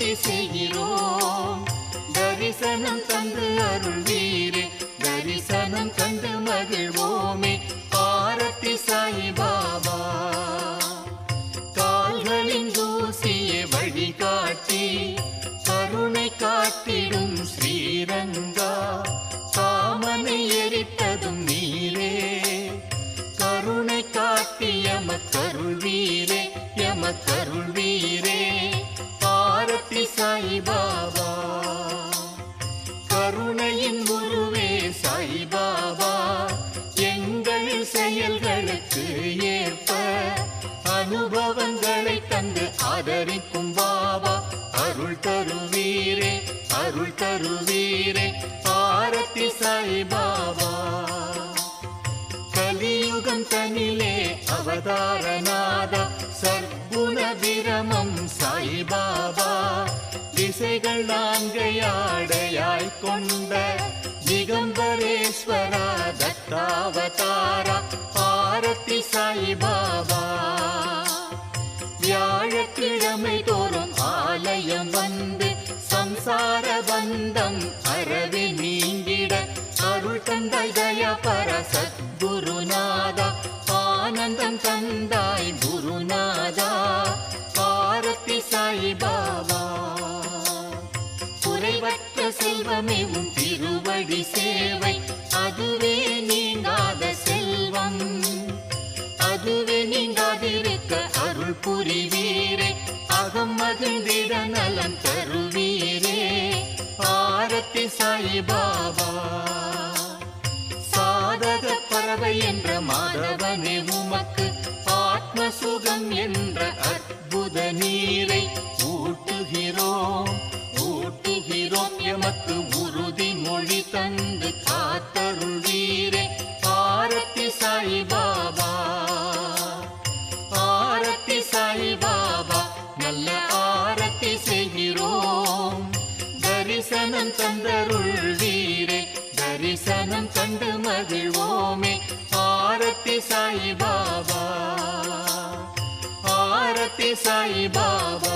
பக்தி செய்கிறோம். தரிசனம் தந்து அருள் வீரே தரிசனம் தந்து மகிழ்வோமே. ஆரத்தி சாய்பாபா கால்களின் தூசியை வழிகாட்டி கருணை காட்டிடும் ஸ்ரீரங்கா. காமனை எரித்ததும் நீரே. கருணை காட்டி எமக்கருள் வீரே அனுபவங்களை தந்து ஆதரிக்கும் பாபா. அருள் தருவீரே அருள் தருவீரே ஆரத்தி சாய்பாபா கலியுகம் தனிலே அவதாரநாத. சர்க்குண விரமம் சாய் பாபா. திசைகள் நான்கையாடையாய் கொண்ட திகம்பரேஸ்வரா தத்தாவதாரா. ஆரத்தி சாய்பாபா கிழமை தோறும் ஆலயம் வந்து சம்சார பந்தம் அறவே நீங்கிட அருள் தந்தாய் தயா பர சத்குருநாதா. ஆனந்தம் தந்தாய் குருநாதா. பாரதி சாய் பாபா குறைவற்ற செல்வமே உன் திருவடி சேவை. அதுவே அருள் புரிவீரே அகம் மகிழ்ந்திட நலம் தருவீரே. ஆரத்தி சாயி பாபா சாதக பறவை என்ற மாதவனே உமக்கு ஆத்ம சுகம் என்ற அற்புத நீரை தரிசனம் தந்தருள் வீரே தரிசனம் தந்து மகிழ்வோமே. ஆரத்தி சாய் பாபா ஆரத்தி சாய் பாபா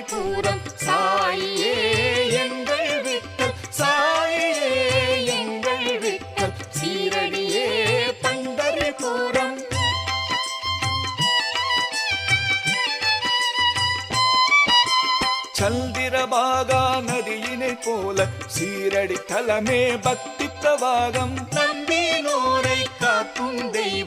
பண்டரிபுரம் சாயியே எங்கள் விட்டல் சாயியே எங்கள் விட்டல் சீரடியே பண்டரிபுரம் சந்திரபாகா நதியினை போல சீரடி தலமே பக்தி பிரவாகம். நம்பினோரை காக்கும் தெய்வம்.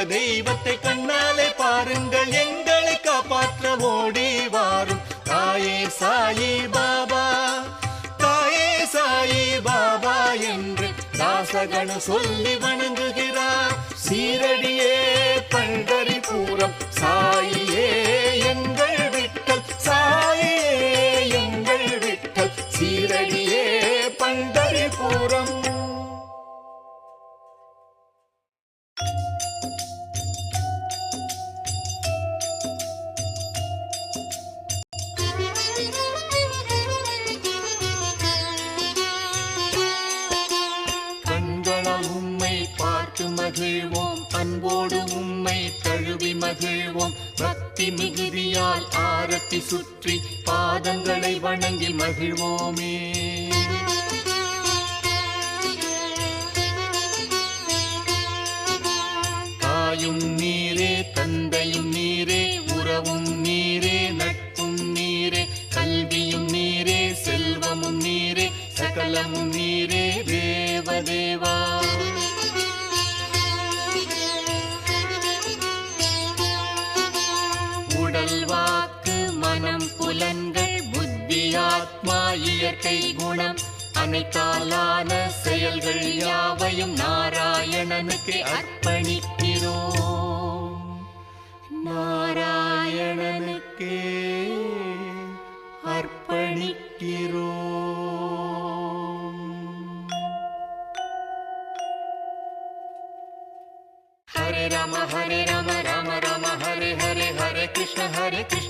கலியுக தெய்வத்தை கண்ணாலே பாருங்கள் எங்களை காப்பாற்ற ஓடி வாரும். தாயே சாயி பாபா. தாயே சாயி பாபா என்று தாசகனு சொல்லி வணங்குகிறார். சீரடியே பண்டரி பூரம். சாயியே எங்கள் விட்டல். சாயியே எங்கள் விட்டல். சீரடியே மகிழ்வோம் பக்தி மிகுதியால் ஆரத்தி சுற்றி பாதங்களை வணங்கி மகிழ்வோமே. தாயும் நீரே தந்தையும் நீரே உறவும் நீரே நட்பும் நீரே கல்வியும் நீரே செல்வமும் நீரே சகலமும் நீரே இயற்கை குணம். அனைத்தாலான செயல்கள் யாவையும் நாராயணனுக்கு அர்ப்பணிக்கிறோம். நாராயணனுக்கு அர்ப்பணிக்கிறோம். ஹரே ராம ஹரே ராம ராம ராம ஹரே ஹரே ஹரே கிருஷ்ண ஹரே கிருஷ்ண.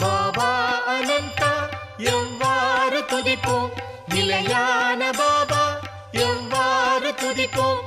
பாபா அனந்தா எவ்வாறு துதிப்போம்? நிலையான பாபா எவ்வாறு துதிப்போம்?